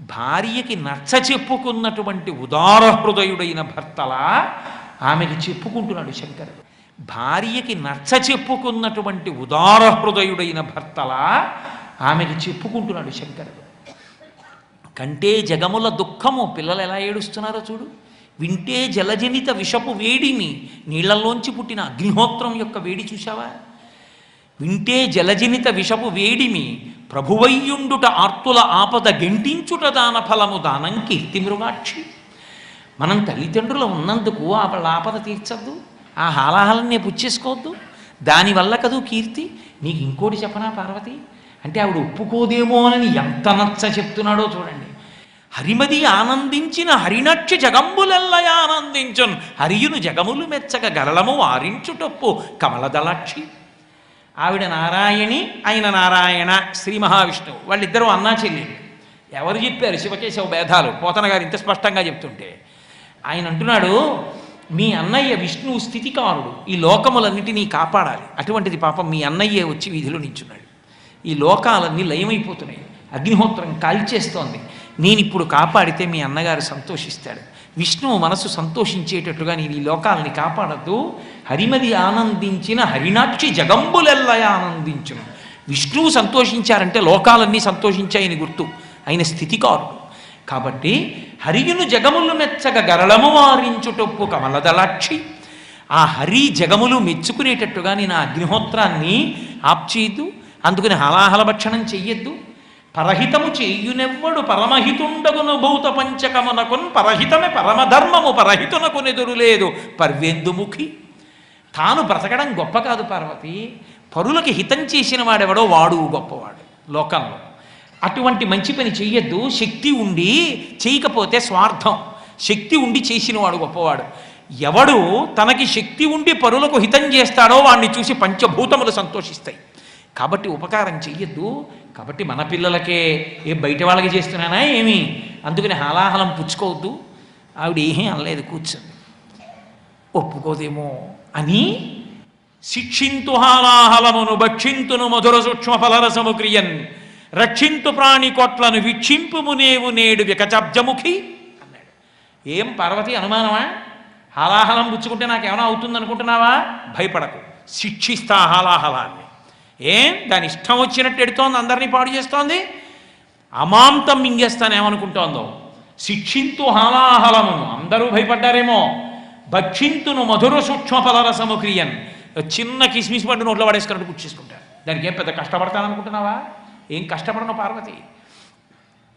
భార్యకి నచ్చ చెప్పుకున్నటువంటి ఉదార హృదయుడైన భర్తలా ఆమెకి చెప్పుకుంటున్నాడు శంకరుడు భార్యకి నచ్చ చెప్పుకున్నటువంటి ఉదార హృదయుడైన భర్తలా ఆమెకి చెప్పుకుంటున్నాడు శంకరుడు కంటే జగముల దుఃఖము పిల్లలు ఎలా ఏడుస్తున్నారో చూడు. వింటే జలజనిత విషపు వేడిని నీళ్ళలోంచి పుట్టిన అగ్నిహోత్రం యొక్క వేడి చూసావా వింటే జలజనిత విషపు వేడిమి ప్రభువయ్యుండుట ఆర్తుల ఆపద గెంటించుట దాన ఫలము దానం కీర్తి మృగాక్షి. మనం తల్లిదండ్రులు ఉన్నందుకు ఆ ఆపద తీర్చద్దు. ఆ హాలాహలనే పుచ్చేసుకోవద్దు. దానివల్ల కదూ కీర్తి? నీకు ఇంకోటి చెప్పనా పార్వతి? అంటే ఆవిడ ఒప్పుకోదేమో అని ఎంత నచ్చ చెప్తున్నాడో చూడండి. హరిమది ఆనందించిన హరినక్ష జగంబులెల్లయ ఆనందించున్. హరియును జగములు మెచ్చక గరళము వారించుటప్పు కమలదలాక్షి. ఆవిడ నారాయణి ఆయన నారాయణ శ్రీ మహావిష్ణువు. వాళ్ళిద్దరూ అన్నా చెల్లెళ్ళు. ఎవరు చెప్పారు? శివకేశవ భేదాలు. పోతన గారు ఇంత స్పష్టంగా చెప్తుంటే. ఆయన అంటున్నాడు మీ అన్నయ్య విష్ణువు స్థితికారుడు. ఈ లోకములన్నిటినీ కాపాడాలి. అటువంటిది పాపం మీ అన్నయ్యే వచ్చి వీధిలో నించున్నాడు ఈ లోకాలన్నీ లయమైపోతున్నాయి. అగ్నిహోత్రం కాల్చేస్తోంది. నేను ఇప్పుడు కాపాడితే మీ అన్నగారు సంతోషిస్తాడు విష్ణువు మనసు సంతోషించేటట్టుగా నేను ఈ లోకాలని కాపాడద్దు. హరిమది ఆనందించిన హరినాక్షి జగంబులెల్లయ ఆనందించును విష్ణువు సంతోషించారంటే లోకాలన్నీ సంతోషించాయని గుర్తు. ఆయన స్థితికారుడు. కాబట్టి హరియును జగములు మెచ్చగ గరళము వారించుటొప్పు కమలదలాక్షి. ఆ హరి జగములు మెచ్చుకునేటట్టుగా నేను ఆ అగ్నిహోత్రాన్ని ఆప్చేయద్దు. అందుకని హలాహల భక్షణం చెయ్యొద్దు. పరహితము చేయునెవ్వడు పరమహితుండగును భూత పంచకమునకున్ పరహితమే పరమధర్మము పరహితునకు నెదురు లేదు పర్వేందుముఖి? తాను బ్రతకడం గొప్ప కాదు పార్వతి. పరులకి హితం చేసిన వాడెవడో వాడు గొప్పవాడు లోకంలో. అటువంటి మంచి పని చెయ్యొద్దు. శక్తి ఉండి చేయకపోతే స్వార్థం. శక్తి ఉండి చేసినవాడు గొప్పవాడు. ఎవడు తనకి శక్తి ఉండి పరులకు హితం చేస్తాడో వాడిని చూసి పంచభూతములు సంతోషిస్తాయి. కాబట్టి ఉపకారం చెయ్యొద్దు. కాబట్టి మన పిల్లలకే ఏ బయట వాళ్ళకి చేస్తున్నానా ఏమి? అందుకని హాలాహలం పుచ్చుకోవద్దు. ఆవిడ ఏమీ అనలేదు కూర్చుంది. ఒప్పుకోదేమో అని శిక్షింతు హాలాహలమును భక్షింతును మధుర సూక్ష్మ ఫలరసము క్రియన్. రక్షింతు ప్రాణి కొట్లను వీక్షింపుము నేవు నేడు వికచబ్జముఖి అన్నాడు. ఏం పార్వతి అనుమానమా? హాలాహలం పుచ్చుకుంటే నాకేమైనా అవుతుంది అనుకుంటున్నావా భయపడకు. శిక్షిస్తా హాలాహలాన్ని. ఏం? దాని ఇష్టం వచ్చినట్టు ఎడుతోంది అందరినీ పాడు చేస్తోంది? అమాంతం మింగేస్తానేమనుకుంటోందో? శిక్షింతు హాలాహలమును. అందరూ భయపడ్డారేమో. భక్షింతును మధుర సూక్ష్మ ఫలరసము క్రియన్. చిన్న కిస్మిస్ పండు నోట్లో పడేసుకున్నట్టు పుచ్చేసుకుంటారు దానికి ఏం పెద్ద కష్టపడతాననుకుంటున్నావా? ఏం కష్టపడను పార్వతి?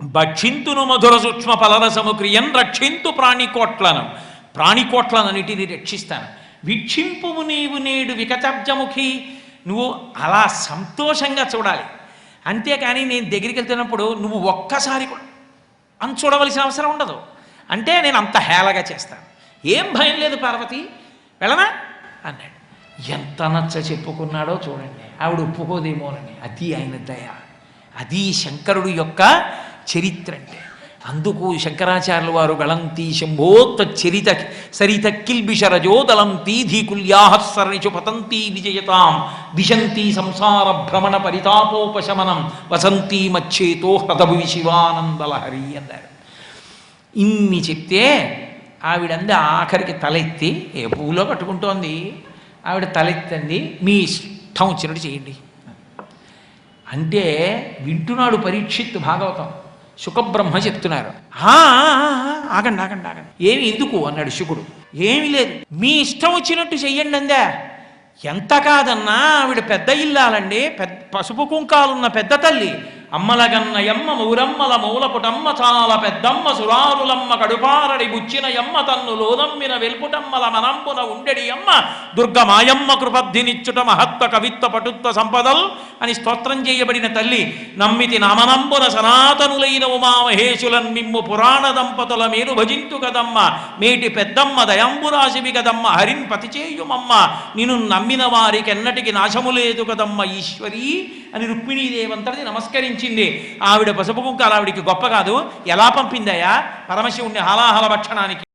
భక్షింతును మధుర సూక్ష్మ ఫలరసము క్రియన్ రక్షింతు ప్రాణికోట్లను. ప్రాణికోట్లనన్నిటిని రక్షిస్తాను. వీక్షింపుము నీవు నేడు వికతబ్జముఖి నువ్వు అలా సంతోషంగా చూడాలి. అంతేకాని నేను దగ్గరికి వెళ్తున్నప్పుడు నువ్వు ఒక్కసారి కూడా అని చూడవలసిన అవసరం ఉండదు. అంటే నేను అంత హేళగా చేస్తాను. ఏం భయం లేదు పార్వతి. వెళ్ళనా? అన్నాడు. ఎంత నచ్చ చెప్పుకున్నాడో చూడండి. ఆవిడ ఒప్పుకోదేమోనని. అది ఆయన దయ. అది శంకరుడు యొక్క చరిత్ర అంటే. అందుకు శంకరాచార్యుల వారు గళంతి శంభోత్త చరిత సరిత కుల్యాహ్ సరణిషు పతంతి విజయతాం. దిశంతి సంసార భ్రమణ పరితాపోపశమనం. వసంతి మచ్చేతో హృదభువి శివానందలహరి అన్నారు. ఇన్ని చెప్తే ఆవిడంది ఆఖరికి తలెత్తి ఏ పువ్వులో కట్టుకుంటోంది ఆవిడ తలెత్తంది మీ ఇష్టం వచ్చినట్టు చేయండి. అంటే వింటున్నాడు పరీక్షిత్తు భాగవతం. శుకబ్రహ్మ చెప్తున్నారు. "ఆ, ఆ, ఆ, ఆగండి ఆగండి ఆగండి. ఏమి ఎందుకు? అన్నాడు శుకుడు. ఏమి లేదు. మీ ఇష్టం వచ్చినట్టు చెయ్యండి అందా. ఎంత కాదన్నా ఆవిడ పెద్ద ఇల్లాలండి పెద్ద పసుపు కుంకాలున్న పెద్ద తల్లి. అమ్మలగన్నయమ్మ ఊరమ్మల మూలపుటమ్మ చాలా పెద్దమ్మ సురారులమ్మ కడుపారడి బుచ్చిన యమ్మ తన్ను లోదమ్మిన వెల్పుటమ్మల మనంపున ఉండెడి అమ్మ దుర్గమాయమ్మ కృపబ్ధినిచ్చుట మహత్వ కవిత్వ పటుత్వ సంపదల్ అని స్తోత్రం చేయబడిన తల్లి నమ్మితి నామనంబున సనాతనులైన ఉమామహేశులన్ మిమ్ము పురాణ దంపతుల మీరు భజింతు కదమ్మ. మేటి పెద్దమ్మ దయంబురాశివి కదమ్మ హరిన్ పతి చేయుమమ్మ నిన్ను నమ్మిన వారికి ఎన్నటికి నాశము లేదు కదమ్మ ఈశ్వరి అని రుక్మిణీదేవంతటి పంపించింది. ఆవిడ పసుపు కుంకాలు ఆవిడికి గొప్ప కాదు. ఎలా పంపిందయ్యా? పరమశివుణ్ణి హలాహల భక్షణానికి.